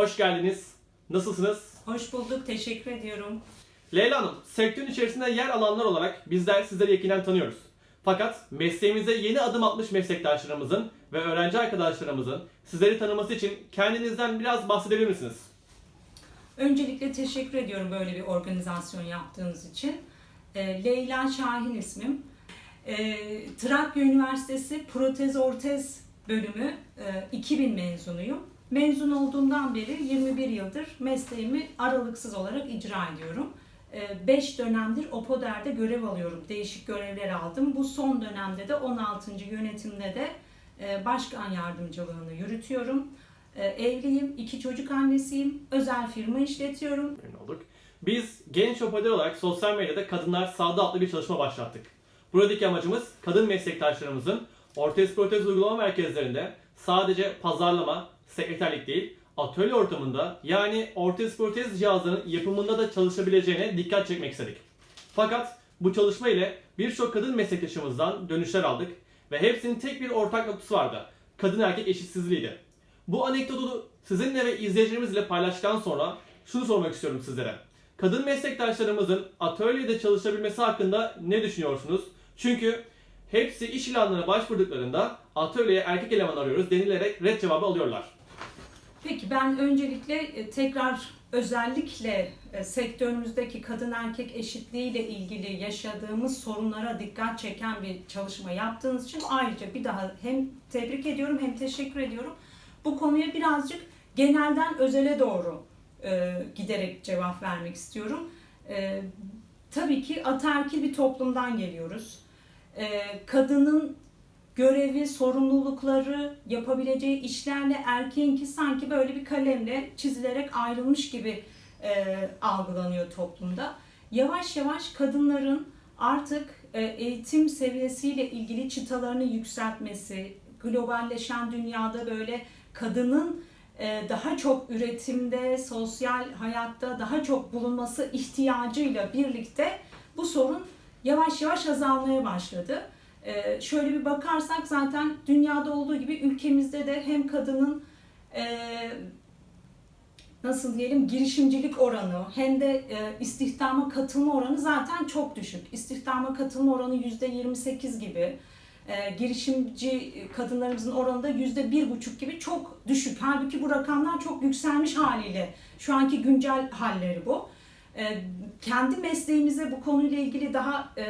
hoş geldiniz. Nasılsınız? Hoş bulduk, teşekkür ediyorum. Leyla Hanım, sektörün içerisinde yer alanlar olarak bizler sizleri yakinen tanıyoruz. Fakat mesleğimize yeni adım atmış meslektaşlarımızın ve öğrenci arkadaşlarımızın sizleri tanıması için kendinizden biraz bahsedebilir misiniz? Öncelikle teşekkür ediyorum böyle bir organizasyon yaptığınız için. Ee, Leyla Şahin ismim. Ee, Trakya Üniversitesi Protez Ortez bölümü e, 2000 mezunuyum. Mezun olduğumdan beri 21 yıldır mesleğimi aralıksız olarak icra ediyorum. 5 dönemdir OPODER'de görev alıyorum. Değişik görevler aldım. Bu son dönemde de 16. yönetimde de e, başkan yardımcılığını yürütüyorum. E, Evliyim, iki çocuk annesiyim, özel firma işletiyorum. Memnun olduk. Biz genç hoparlör olarak sosyal medyada Kadınlar Sağda adlı bir çalışma başlattık. Buradaki amacımız kadın meslektaşlarımızın ortez protez uygulama merkezlerinde sadece pazarlama, sekreterlik değil, atölye ortamında yani ortez protez cihazlarının yapımında da çalışabileceğine dikkat çekmek istedik. Fakat bu çalışma ile birçok kadın meslektaşımızdan dönüşler aldık ve hepsinin tek bir ortak noktası vardı. Kadın erkek eşitsizliğiydi. Bu anekdotu sizinle ve izleyicilerimizle paylaştıktan sonra şunu sormak istiyorum sizlere. Kadın meslektaşlarımızın atölyede çalışabilmesi hakkında ne düşünüyorsunuz? Çünkü hepsi iş ilanlarına başvurduklarında atölyeye erkek eleman arıyoruz denilerek red cevabı alıyorlar. Peki ben öncelikle e, tekrar özellikle e, sektörümüzdeki kadın erkek eşitliği ile ilgili yaşadığımız sorunlara dikkat çeken bir çalışma yaptığınız için ayrıca bir daha hem tebrik ediyorum hem teşekkür ediyorum. Bu konuya birazcık genelden özele doğru e, giderek cevap vermek istiyorum. Tabii ki ataerkil bir toplumdan geliyoruz. Kadının görevi, sorumlulukları, yapabileceği işlerle erkeğinki sanki böyle bir kalemle çizilerek ayrılmış gibi e, algılanıyor toplumda. Yavaş yavaş kadınların artık e, eğitim seviyesiyle ilgili çıtalarını yükseltmesi, globalleşen dünyada böyle kadının e, daha çok üretimde, sosyal hayatta daha çok bulunması ihtiyacıyla birlikte bu sorun yavaş yavaş azalmaya başladı. Ee, şöyle bir bakarsak zaten dünyada olduğu gibi ülkemizde de hem kadının e, nasıl diyelim girişimcilik oranı hem de e, istihdama katılma oranı zaten çok düşük. İstihdama katılma oranı yüzde 28 gibi. E, girişimci kadınlarımızın oranı da yüzde bir buçuk gibi çok düşük. Halbuki bu rakamlar çok yükselmiş haliyle. Şu anki güncel halleri bu. E, kendi mesleğimize bu konuyla ilgili daha e,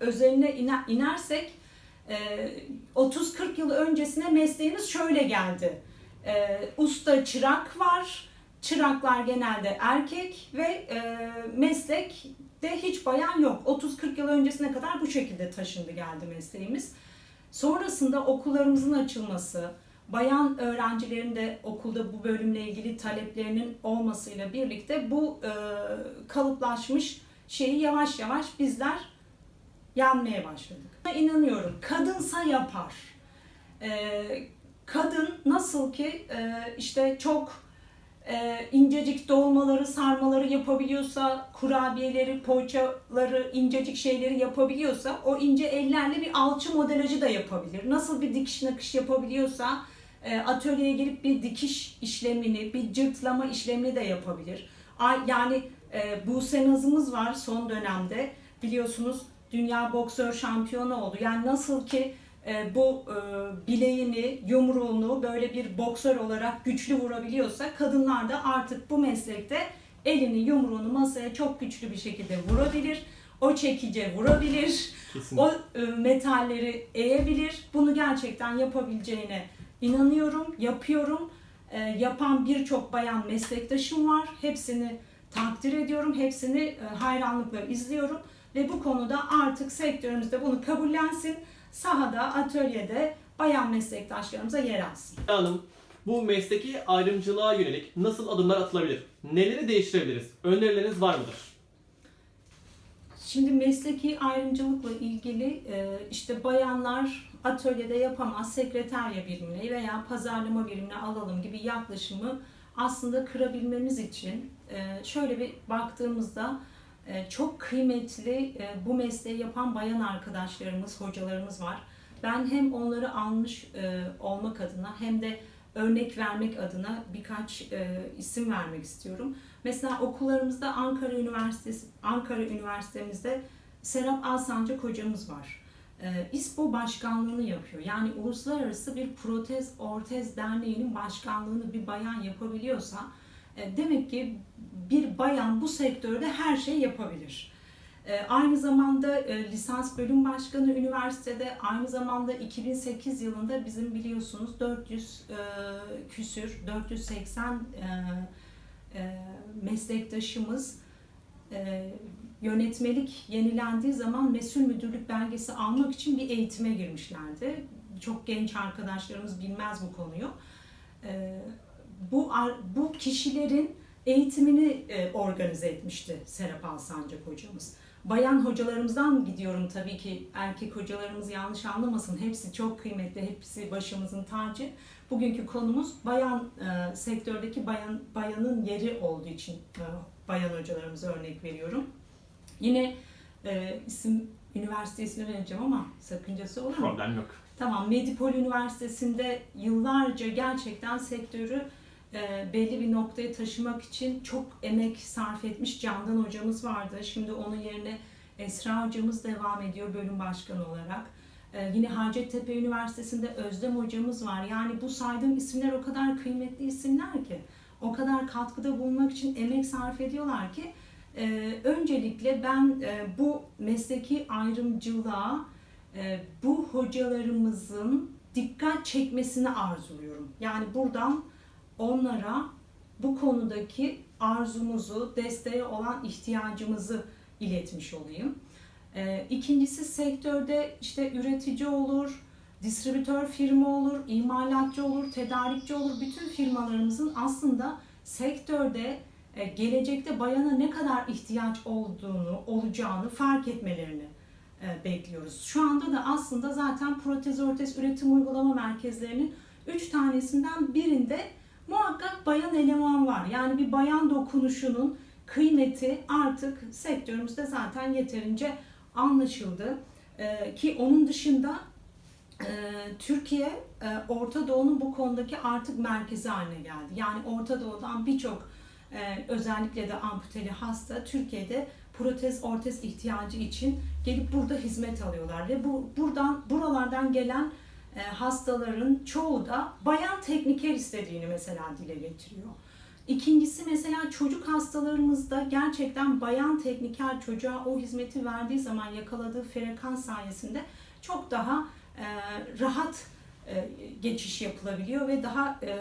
özeline iner, inersek e, 30-40 yıl öncesine mesleğimiz şöyle geldi. E, usta çırak var, çıraklar genelde erkek ve e, meslekte hiç bayan yok. 30-40 yıl öncesine kadar bu şekilde taşındı geldi mesleğimiz. Sonrasında okullarımızın açılması, bayan öğrencilerin de okulda bu bölümle ilgili taleplerinin olmasıyla birlikte bu e, kalıplaşmış şeyi yavaş yavaş bizler yanmaya başladık. İnanıyorum kadınsa yapar. E, kadın nasıl ki e, işte çok e, incecik dolmaları, sarmaları yapabiliyorsa, kurabiyeleri, poğaçaları, incecik şeyleri yapabiliyorsa o ince ellerle bir alçı modelajı da yapabilir. Nasıl bir dikiş nakış yapabiliyorsa atölyeye girip bir dikiş işlemini, bir cırtlama işlemini de yapabilir. Yani e, Buse Nazımız var son dönemde biliyorsunuz dünya boksör şampiyonu oldu. Yani nasıl ki e, bu e, bileğini, yumruğunu böyle bir boksör olarak güçlü vurabiliyorsa kadınlar da artık bu meslekte elini, yumruğunu masaya çok güçlü bir şekilde vurabilir. O çekice vurabilir. Kesinlikle. O e, metalleri eğebilir. Bunu gerçekten yapabileceğine inanıyorum, yapıyorum. E, yapan birçok bayan meslektaşım var. Hepsini takdir ediyorum, hepsini e, hayranlıkla izliyorum ve bu konuda artık sektörümüzde bunu kabullensin. Sahada, atölyede bayan meslektaşlarımıza yer alsın. Hanım, bu mesleki ayrımcılığa yönelik nasıl adımlar atılabilir? Neleri değiştirebiliriz? Önerileriniz var mıdır? Şimdi mesleki ayrımcılıkla ilgili e, işte bayanlar atölyede yapamaz, sekreterya birimine veya pazarlama birimine alalım gibi yaklaşımı aslında kırabilmemiz için e, şöyle bir baktığımızda e, çok kıymetli bu mesleği yapan bayan arkadaşlarımız, hocalarımız var. Ben hem onları almış olmak adına hem de örnek vermek adına birkaç e, isim vermek istiyorum. Mesela okullarımızda Ankara Üniversitesi, Ankara Üniversitemizde Serap Alsancak hocamız var. E, İSPO başkanlığını yapıyor. Yani uluslararası bir protez ortez derneğinin başkanlığını bir bayan yapabiliyorsa e, demek ki bir bayan bu sektörde her şeyi yapabilir. E, Aynı zamanda e, lisans bölüm başkanı üniversitede aynı zamanda 2008 yılında bizim biliyorsunuz 400 e, küsür 480 e, meslektaşımız yönetmelik yenilendiği zaman mesul müdürlük belgesi almak için bir eğitime girmişlerdi. Çok genç arkadaşlarımız bilmez bu konuyu. Bu bu kişilerin eğitimini organize etmişti Serap Alsancak hocamız. Bayan hocalarımızdan gidiyorum tabii ki erkek hocalarımız yanlış anlamasın. Hepsi çok kıymetli, hepsi başımızın tacı. Bugünkü konumuz bayan e, sektördeki bayan bayanın yeri olduğu için e, bayan hocalarımıza örnek veriyorum. Yine e, isim üniversite ismi vereceğim ama sakıncası olur mu? Problem yok. Tamam, Medipol Üniversitesi'nde yıllarca gerçekten sektörü e, belli bir noktaya taşımak için çok emek sarf etmiş Candan hocamız vardı. Şimdi onun yerine Esra hocamız devam ediyor bölüm başkanı olarak. E, yine Hacettepe Üniversitesi'nde Özlem hocamız var. Yani bu saydığım isimler o kadar kıymetli isimler ki, o kadar katkıda bulunmak için emek sarf ediyorlar ki, e, öncelikle ben e, bu mesleki ayrımcılığa e, bu hocalarımızın dikkat çekmesini arzuluyorum. Yani buradan onlara bu konudaki arzumuzu, desteğe olan ihtiyacımızı iletmiş olayım. E, İkincisi sektörde işte üretici olur, distribütör firma olur, imalatçı olur, tedarikçi olur. Bütün firmalarımızın aslında sektörde e, gelecekte bayana ne kadar ihtiyaç olduğunu, olacağını fark etmelerini e, bekliyoruz. Şu anda da aslında zaten protez ortez üretim uygulama merkezlerinin 3 tanesinden birinde muhakkak bayan eleman var. Yani bir bayan dokunuşunun kıymeti artık sektörümüzde zaten yeterince anlaşıldı. E, ki onun dışında e, Türkiye e, Orta Doğu'nun bu konudaki artık merkezi haline geldi. Yani Orta Doğu'dan birçok e, özellikle de amputeli hasta Türkiye'de protez ortez ihtiyacı için gelip burada hizmet alıyorlar ve bu buradan buralardan gelen hastaların çoğu da bayan tekniker istediğini mesela dile getiriyor. İkincisi mesela çocuk hastalarımızda gerçekten bayan tekniker çocuğa o hizmeti verdiği zaman yakaladığı frekans sayesinde çok daha e, rahat e, geçiş yapılabiliyor ve daha e,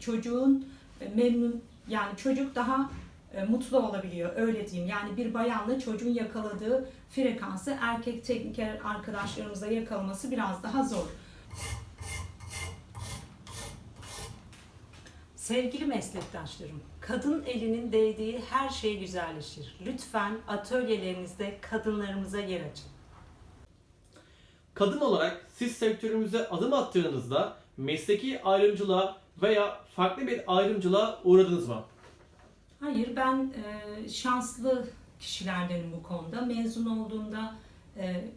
çocuğun e, memnun yani çocuk daha e, mutlu olabiliyor öyle diyeyim. Yani bir bayanla çocuğun yakaladığı frekansı erkek tekniker arkadaşlarımızla yakalaması biraz daha zor. Sevgili meslektaşlarım, kadın elinin değdiği her şey güzelleşir. Lütfen atölyelerinizde kadınlarımıza yer açın. Kadın olarak siz sektörümüze adım attığınızda mesleki ayrımcılığa veya farklı bir ayrımcılığa uğradınız mı? Hayır ben e, şanslı kişilerdenim bu konuda. Mezun olduğumda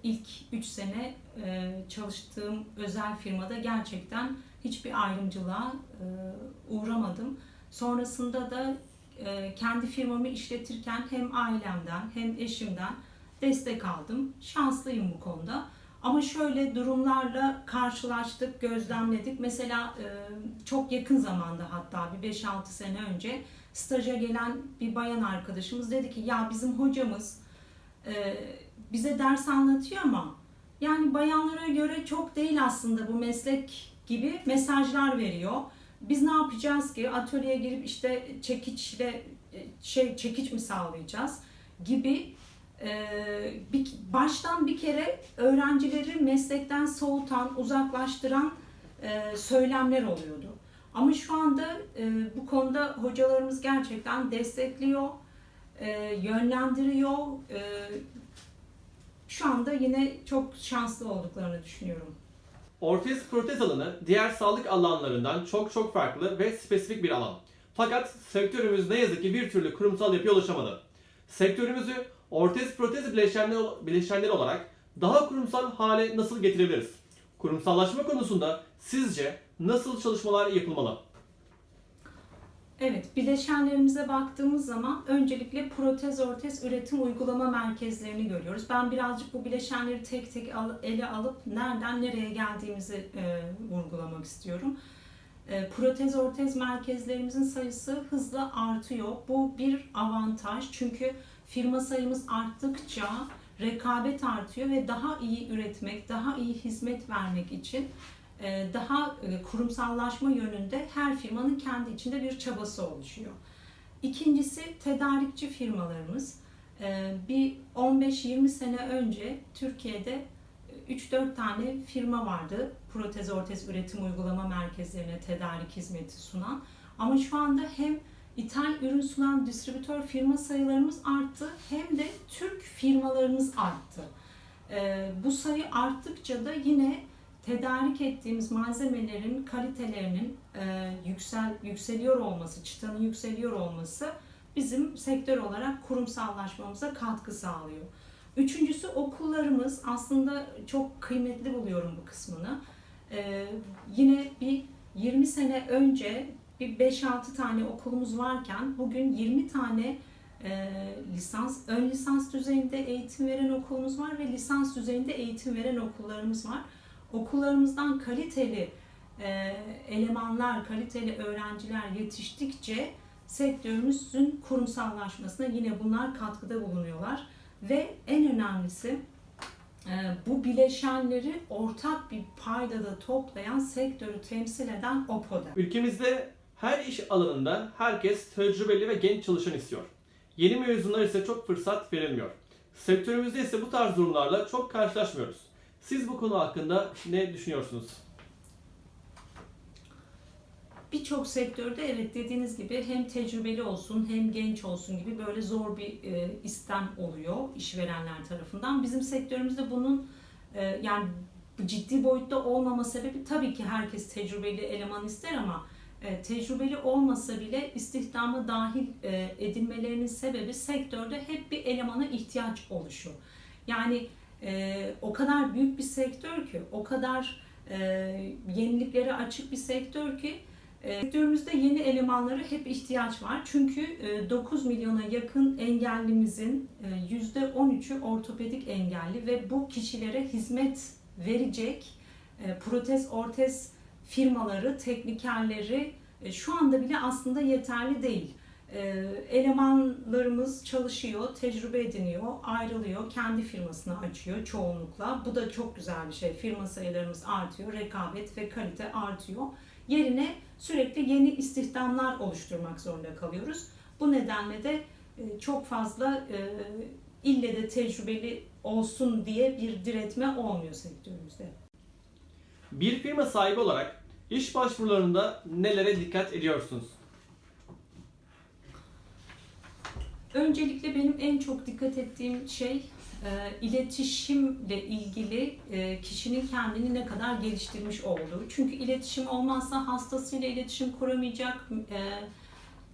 ilk 3 sene e, çalıştığım özel firmada gerçekten hiçbir ayrımcılığa e, uğramadım. Sonrasında da e, kendi firmamı işletirken hem ailemden hem eşimden destek aldım. Şanslıyım bu konuda. Ama şöyle durumlarla karşılaştık, gözlemledik. Mesela çok yakın zamanda hatta bir 5-6 sene önce staja gelen bir bayan arkadaşımız dedi ki ya bizim hocamız bize ders anlatıyor ama yani bayanlara göre çok değil aslında bu meslek gibi mesajlar veriyor. Biz ne yapacağız ki atölyeye girip işte çekiçle e, şey çekiç mi sağlayacağız gibi e, bir, baştan bir kere öğrencileri meslekten soğutan, uzaklaştıran e, söylemler oluyordu. Ama şu anda e, bu konuda hocalarımız gerçekten destekliyor, e, yönlendiriyor. E, şu anda yine çok şanslı olduklarını düşünüyorum. Ortez protez alanı diğer sağlık alanlarından çok çok farklı ve spesifik bir alan. Fakat sektörümüz ne yazık ki bir türlü kurumsal yapıya ulaşamadı. Sektörümüzü ortez protez bileşenleri, bileşenleri olarak daha kurumsal hale nasıl getirebiliriz? Kurumsallaşma konusunda sizce nasıl çalışmalar yapılmalı? Evet, bileşenlerimize baktığımız zaman öncelikle protez ortez üretim uygulama merkezlerini görüyoruz. Ben birazcık bu bileşenleri tek tek ele alıp nereden nereye geldiğimizi e, vurgulamak istiyorum. E, protez ortez merkezlerimizin sayısı hızla artıyor. Bu bir avantaj çünkü firma sayımız arttıkça rekabet artıyor ve daha iyi üretmek, daha iyi hizmet vermek için daha e, kurumsallaşma yönünde her firmanın kendi içinde bir çabası oluşuyor. İkincisi tedarikçi firmalarımız. E, Bir 15-20 sene önce Türkiye'de 3-4 tane firma vardı protez ortez üretim uygulama merkezlerine tedarik hizmeti sunan. Ama şu anda hem ithal ürün sunan distribütör firma sayılarımız arttı hem de Türk firmalarımız arttı. E, Bu sayı arttıkça da yine tedarik ettiğimiz malzemelerin kalitelerinin e, yüksel yükseliyor olması, çıtanın yükseliyor olması bizim sektör olarak kurumsallaşmamıza katkı sağlıyor. Üçüncüsü okullarımız aslında çok kıymetli buluyorum bu kısmını. E, yine bir 20 sene önce bir 5-6 tane okulumuz varken bugün 20 tane e, lisans, ön lisans düzeyinde eğitim veren okulumuz var ve lisans düzeyinde eğitim veren okullarımız var okullarımızdan kaliteli e, elemanlar, kaliteli öğrenciler yetiştikçe sektörümüzün kurumsallaşmasına yine bunlar katkıda bulunuyorlar. Ve en önemlisi e, bu bileşenleri ortak bir paydada toplayan sektörü temsil eden OPOD'a. Ülkemizde her iş alanında herkes tecrübeli ve genç çalışan istiyor. Yeni mezunlar ise çok fırsat verilmiyor. Sektörümüzde ise bu tarz durumlarla çok karşılaşmıyoruz. Siz bu konu hakkında ne düşünüyorsunuz? Birçok sektörde evet dediğiniz gibi hem tecrübeli olsun hem genç olsun gibi böyle zor bir e, istem oluyor işverenler tarafından. Bizim sektörümüzde bunun e, yani ciddi boyutta olmama sebebi tabii ki herkes tecrübeli eleman ister ama e, tecrübeli olmasa bile istihdama dahil e, edilmelerinin sebebi sektörde hep bir elemana ihtiyaç oluşu. Yani e, o kadar büyük bir sektör ki, o kadar e, yeniliklere açık bir sektör ki e, sektörümüzde yeni elemanlara hep ihtiyaç var. Çünkü e, 9 milyona yakın engellimizin e, %13'ü ortopedik engelli ve bu kişilere hizmet verecek e, protez ortez firmaları, teknikerleri e, şu anda bile aslında yeterli değil. E, elemanlarımız çalışıyor, tecrübe ediniyor, ayrılıyor, kendi firmasını açıyor çoğunlukla. Bu da çok güzel bir şey. Firma sayılarımız artıyor, rekabet ve kalite artıyor. Yerine sürekli yeni istihdamlar oluşturmak zorunda kalıyoruz. Bu nedenle de e, çok fazla e, ille de tecrübeli olsun diye bir diretme olmuyor sektörümüzde. Bir firma sahibi olarak iş başvurularında nelere dikkat ediyorsunuz? Öncelikle benim en çok dikkat ettiğim şey e, iletişimle ilgili e, kişinin kendini ne kadar geliştirmiş olduğu. Çünkü iletişim olmazsa hastasıyla iletişim kuramayacak, e,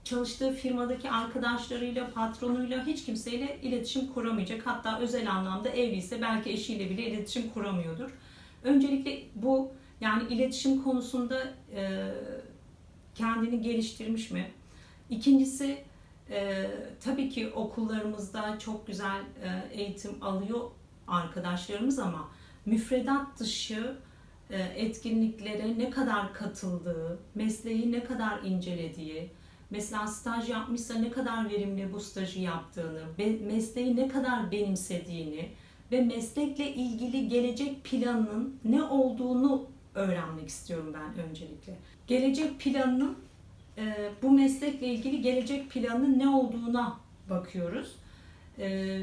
çalıştığı firmadaki arkadaşlarıyla, patronuyla hiç kimseyle iletişim kuramayacak. Hatta özel anlamda evliyse belki eşiyle bile iletişim kuramıyordur. Öncelikle bu yani iletişim konusunda e, kendini geliştirmiş mi? İkincisi ee, tabii ki okullarımızda çok güzel e, eğitim alıyor arkadaşlarımız ama müfredat dışı e, etkinliklere ne kadar katıldığı, mesleği ne kadar incelediği, mesela staj yapmışsa ne kadar verimli bu stajı yaptığını, mesleği ne kadar benimsediğini ve meslekle ilgili gelecek planının ne olduğunu öğrenmek istiyorum ben öncelikle. Gelecek planının e, bu meslekle ilgili gelecek planının ne olduğuna bakıyoruz. E,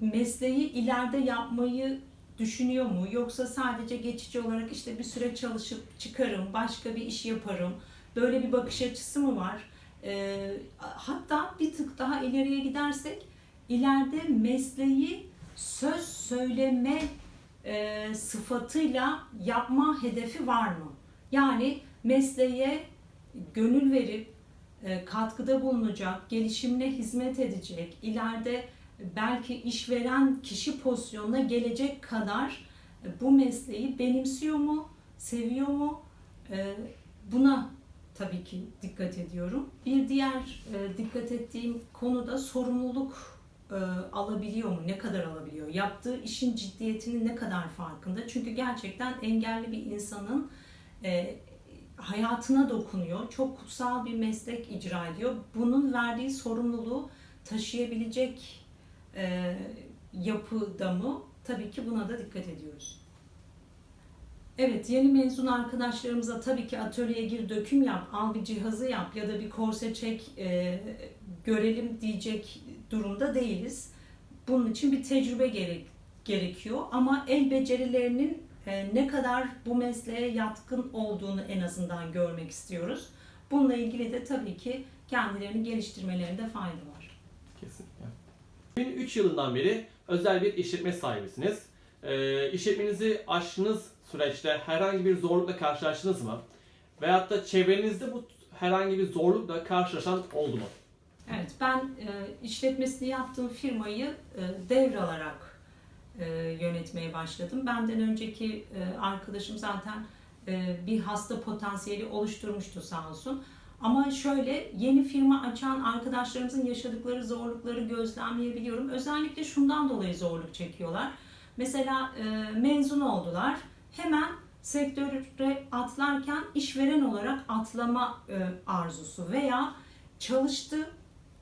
mesleği ileride yapmayı düşünüyor mu? Yoksa sadece geçici olarak işte bir süre çalışıp çıkarım, başka bir iş yaparım. Böyle bir bakış açısı mı var? E, hatta bir tık daha ileriye gidersek ileride mesleği söz söyleme e, sıfatıyla yapma hedefi var mı? Yani mesleğe gönül verip e, katkıda bulunacak, gelişimine hizmet edecek, ileride belki işveren kişi pozisyonuna gelecek kadar e, bu mesleği benimsiyor mu, seviyor mu, E, buna tabii ki dikkat ediyorum. Bir diğer dikkat ettiğim konu da sorumluluk alabiliyor mu? Ne kadar alabiliyor? Yaptığı işin ciddiyetinin ne kadar farkında? Çünkü gerçekten engelli bir insanın hayatına dokunuyor. Çok kutsal bir meslek icra ediyor. Bunun verdiği sorumluluğu taşıyabilecek e, yapıda mı? Tabii ki buna da dikkat ediyoruz. Evet, yeni mezun arkadaşlarımıza tabii ki atölyeye gir, döküm yap, al bir cihazı yap ya da bir korse çek, e, görelim diyecek durumda değiliz. Bunun için bir tecrübe gerek, gerekiyor ama el becerilerinin ne kadar bu mesleğe yatkın olduğunu en azından görmek istiyoruz. Bununla ilgili de tabii ki kendilerini geliştirmelerinde fayda var. Kesinlikle. 2003 yılından beri özel bir işletme sahibisiniz. Ee, işletmenizi açtığınız süreçte herhangi bir zorlukla karşılaştınız mı? Veyahut da çevrenizde bu herhangi bir zorlukla karşılaşan oldu mu? Evet, ben e, işletmesini yaptığım firmayı e, devralarak e, yönetmeye başladım. Benden önceki e, arkadaşım zaten e, bir hasta potansiyeli oluşturmuştu sağ olsun. Ama şöyle yeni firma açan arkadaşlarımızın yaşadıkları zorlukları gözlemleyebiliyorum. Özellikle şundan dolayı zorluk çekiyorlar. Mesela mezun oldular. Hemen sektöre atlarken işveren olarak atlama arzusu veya çalıştı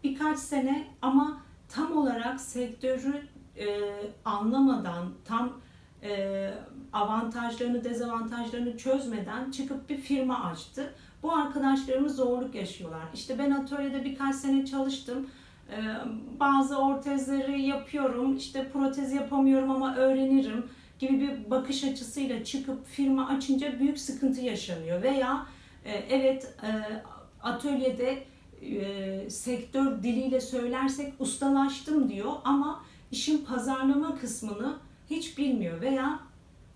birkaç sene ama tam olarak sektörü e, anlamadan, tam e, avantajlarını, dezavantajlarını çözmeden çıkıp bir firma açtı. Bu arkadaşlarımız zorluk yaşıyorlar. İşte ben atölyede birkaç sene çalıştım. E, bazı ortezleri yapıyorum, işte protez yapamıyorum ama öğrenirim gibi bir bakış açısıyla çıkıp firma açınca büyük sıkıntı yaşanıyor. Veya e, evet e, atölyede e, sektör diliyle söylersek ustalaştım diyor ama işin pazarlama kısmını hiç bilmiyor veya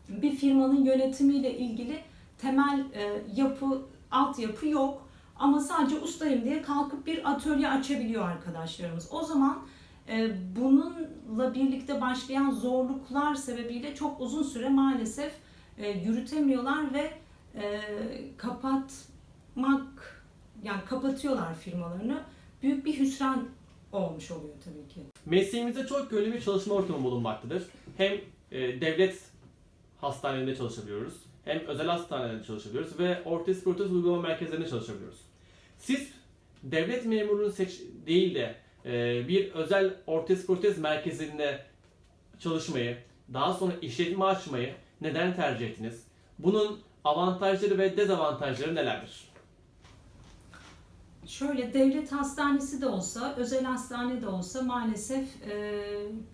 bir firmanın yönetimiyle ilgili temel e, yapı, altyapı yok ama sadece ustayım diye kalkıp bir atölye açabiliyor arkadaşlarımız. O zaman e, bununla birlikte başlayan zorluklar sebebiyle çok uzun süre maalesef e, yürütemiyorlar ve e, kapatmak yani kapatıyorlar firmalarını. Büyük bir hüsran olmuş oluyor tabii ki. Mesleğimizde çok yönlü bir çalışma ortamı bulunmaktadır. Hem e, devlet hastanelerinde çalışabiliyoruz, hem özel hastanelerde çalışabiliyoruz ve ortez protez uygulama merkezlerinde çalışabiliyoruz. Siz devlet memurunu seç değil de e, bir özel ortez protez merkezinde çalışmayı, daha sonra işletme açmayı neden tercih ettiniz? Bunun avantajları ve dezavantajları nelerdir? Şöyle devlet hastanesi de olsa, özel hastane de olsa maalesef e,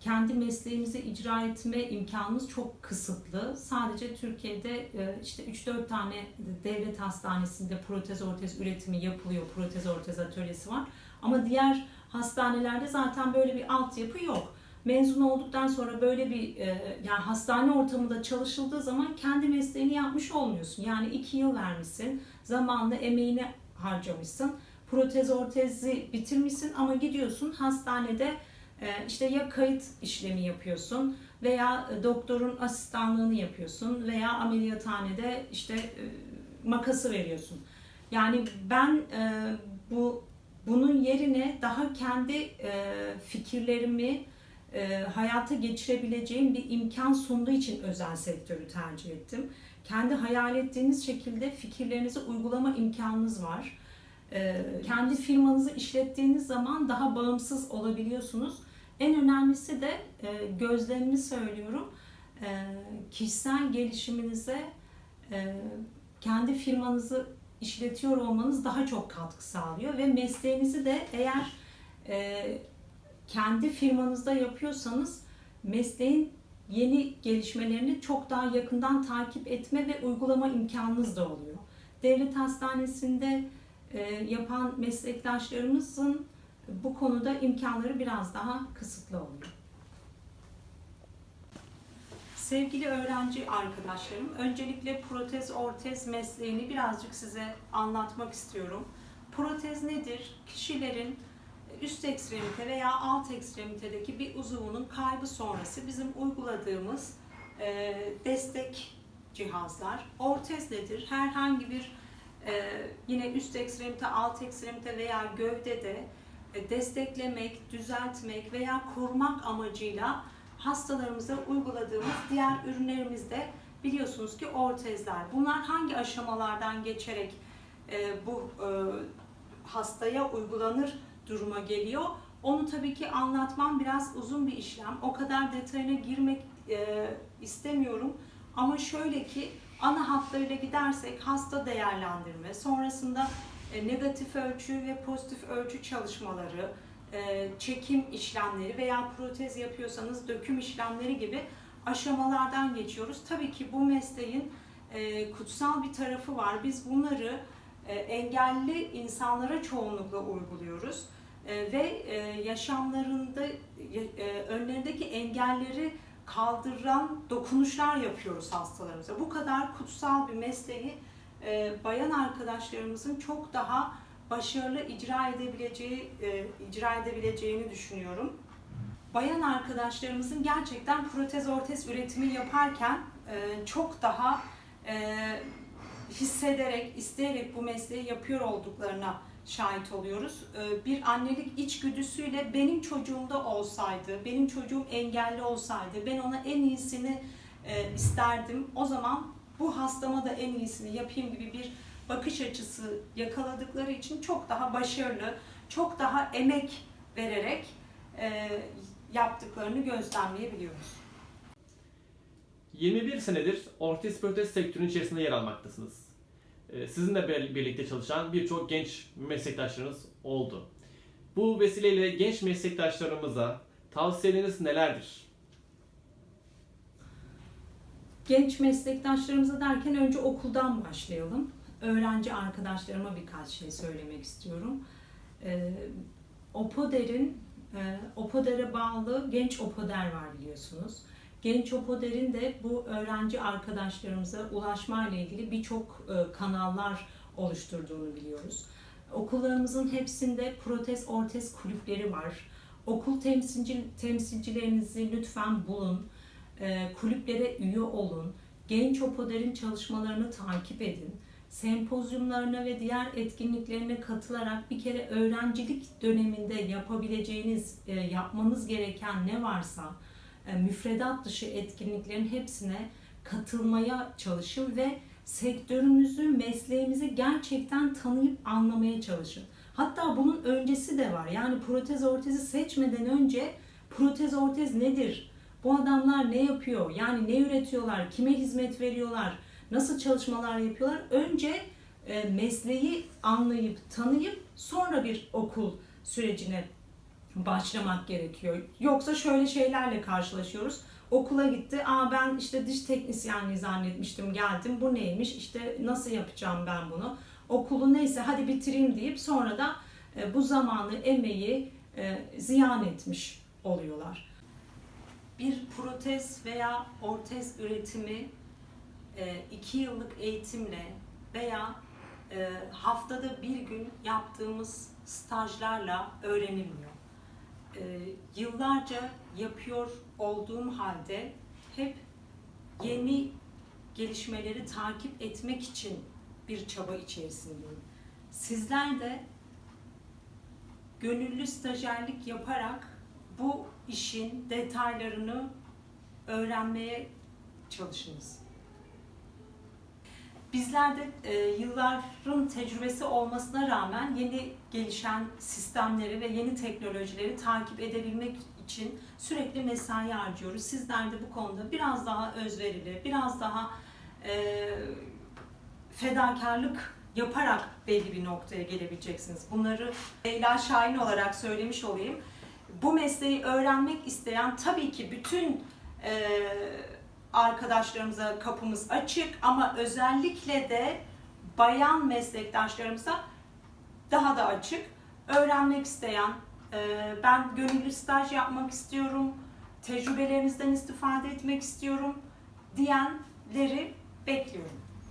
kendi mesleğimizi icra etme imkanımız çok kısıtlı. Sadece Türkiye'de e, işte 3-4 tane devlet hastanesinde protez ortez üretimi yapılıyor. Protez ortez atölyesi var. Ama diğer hastanelerde zaten böyle bir altyapı yok. Mezun olduktan sonra böyle bir e, yani hastane ortamında çalışıldığı zaman kendi mesleğini yapmış olmuyorsun. Yani iki yıl vermişsin, zamanla emeğini harcamışsın protez ortezi bitirmişsin ama gidiyorsun hastanede e, işte ya kayıt işlemi yapıyorsun veya e, doktorun asistanlığını yapıyorsun veya ameliyathanede işte e, makası veriyorsun. Yani ben bu bunun yerine daha kendi fikirlerimi hayata geçirebileceğim bir imkan sunduğu için özel sektörü tercih ettim. Kendi hayal ettiğiniz şekilde fikirlerinizi uygulama imkanınız var. Ee, kendi firmanızı işlettiğiniz zaman daha bağımsız olabiliyorsunuz. En önemlisi de e, gözlemimi söylüyorum. E, kişisel gelişiminize e, kendi firmanızı işletiyor olmanız daha çok katkı sağlıyor ve mesleğinizi de eğer kendi firmanızda yapıyorsanız mesleğin yeni gelişmelerini çok daha yakından takip etme ve uygulama imkanınız da oluyor. Devlet hastanesinde e, yapan meslektaşlarımızın bu konuda imkanları biraz daha kısıtlı oluyor. Sevgili öğrenci arkadaşlarım, öncelikle protez ortez mesleğini birazcık size anlatmak istiyorum. Protez nedir? Kişilerin üst ekstremite veya alt ekstremitedeki bir uzuvunun kaybı sonrası bizim uyguladığımız e, destek cihazlar. Ortez nedir? Herhangi bir e, yine üst ekstremite, alt ekstremite veya gövdede e, desteklemek, düzeltmek veya korumak amacıyla hastalarımıza uyguladığımız diğer ürünlerimiz de biliyorsunuz ki ortezler. Bunlar hangi aşamalardan geçerek e, bu e, hastaya uygulanır duruma geliyor? Onu tabii ki anlatmam biraz uzun bir işlem. O kadar detayına girmek istemiyorum. Ama şöyle ki ana hatlarıyla gidersek hasta değerlendirme, sonrasında e, negatif ölçü ve pozitif ölçü çalışmaları, e, çekim işlemleri veya protez yapıyorsanız döküm işlemleri gibi aşamalardan geçiyoruz. Tabii ki bu mesleğin e, kutsal bir tarafı var. Biz bunları engelli insanlara çoğunlukla uyguluyoruz ve yaşamlarında önlerindeki engelleri kaldıran dokunuşlar yapıyoruz hastalarımıza. Bu kadar kutsal bir mesleği e, bayan arkadaşlarımızın çok daha başarılı icra edebileceği e, icra edebileceğini düşünüyorum. Bayan arkadaşlarımızın gerçekten protez ortez üretimi yaparken e, çok daha e, hissederek, isteyerek bu mesleği yapıyor olduklarına şahit oluyoruz. E, bir annelik içgüdüsüyle benim çocuğumda olsaydı, benim çocuğum engelli olsaydı, ben ona en iyisini e, isterdim. O zaman bu hastama da en iyisini yapayım gibi bir bakış açısı yakaladıkları için çok daha başarılı, çok daha emek vererek e, yaptıklarını gözlemleyebiliyoruz. 21 senedir ortez protez sektörünün içerisinde yer almaktasınız. Ee, Sizinle bir- birlikte çalışan birçok genç meslektaşlarınız oldu. Bu vesileyle genç meslektaşlarımıza tavsiyeleriniz nelerdir? Genç meslektaşlarımıza derken önce okuldan başlayalım. Öğrenci arkadaşlarıma birkaç şey söylemek istiyorum. Ee, Opoder'in, e, Opoder'e bağlı Genç Opoder var biliyorsunuz. Genç Opoder'in de bu öğrenci arkadaşlarımıza ulaşmayla ilgili birçok e, kanallar oluşturduğunu biliyoruz. Okullarımızın hepsinde protez ortez kulüpleri var. Okul temsilci, temsilcilerinizi lütfen bulun. E, kulüplere üye olun. Genç Opoder'in çalışmalarını takip edin. Sempozyumlarına ve diğer etkinliklerine katılarak bir kere öğrencilik döneminde yapabileceğiniz, e, yapmanız gereken ne varsa müfredat dışı etkinliklerin hepsine katılmaya çalışın ve sektörünüzü, mesleğimizi gerçekten tanıyıp anlamaya çalışın. Hatta bunun öncesi de var. Yani protez ortezi seçmeden önce protez ortez nedir? Bu adamlar ne yapıyor? Yani ne üretiyorlar? Kime hizmet veriyorlar? Nasıl çalışmalar yapıyorlar? Önce e, mesleği anlayıp, tanıyıp sonra bir okul sürecine başlamak gerekiyor. Yoksa şöyle şeylerle karşılaşıyoruz. Okula gitti. Aa ben işte diş teknisyenliği zannetmiştim. Geldim. Bu neymiş? İşte nasıl yapacağım ben bunu? Okulu neyse hadi bitireyim deyip sonra da e, bu zamanı, emeği e, ziyan etmiş oluyorlar. Bir protez veya ortez üretimi e, iki yıllık eğitimle veya haftada bir gün yaptığımız stajlarla öğrenilmiyor. E, Yıllarca yapıyor olduğum halde hep yeni gelişmeleri takip etmek için bir çaba içerisindeyim. Sizler de gönüllü stajyerlik yaparak bu işin detaylarını öğrenmeye çalışınız. Bizler de e, yılların tecrübesi olmasına rağmen yeni gelişen sistemleri ve yeni teknolojileri takip edebilmek için sürekli mesai harcıyoruz. Sizler de bu konuda biraz daha özverili, biraz daha e, fedakarlık yaparak belli bir noktaya gelebileceksiniz. Bunları Leyla Şahin olarak söylemiş olayım. Bu mesleği öğrenmek isteyen tabii ki bütün e, arkadaşlarımıza kapımız açık ama özellikle de bayan meslektaşlarımıza daha da açık. Öğrenmek isteyen, e, ben gönüllü staj yapmak istiyorum, tecrübelerinizden istifade etmek istiyorum diyenleri bekliyorum.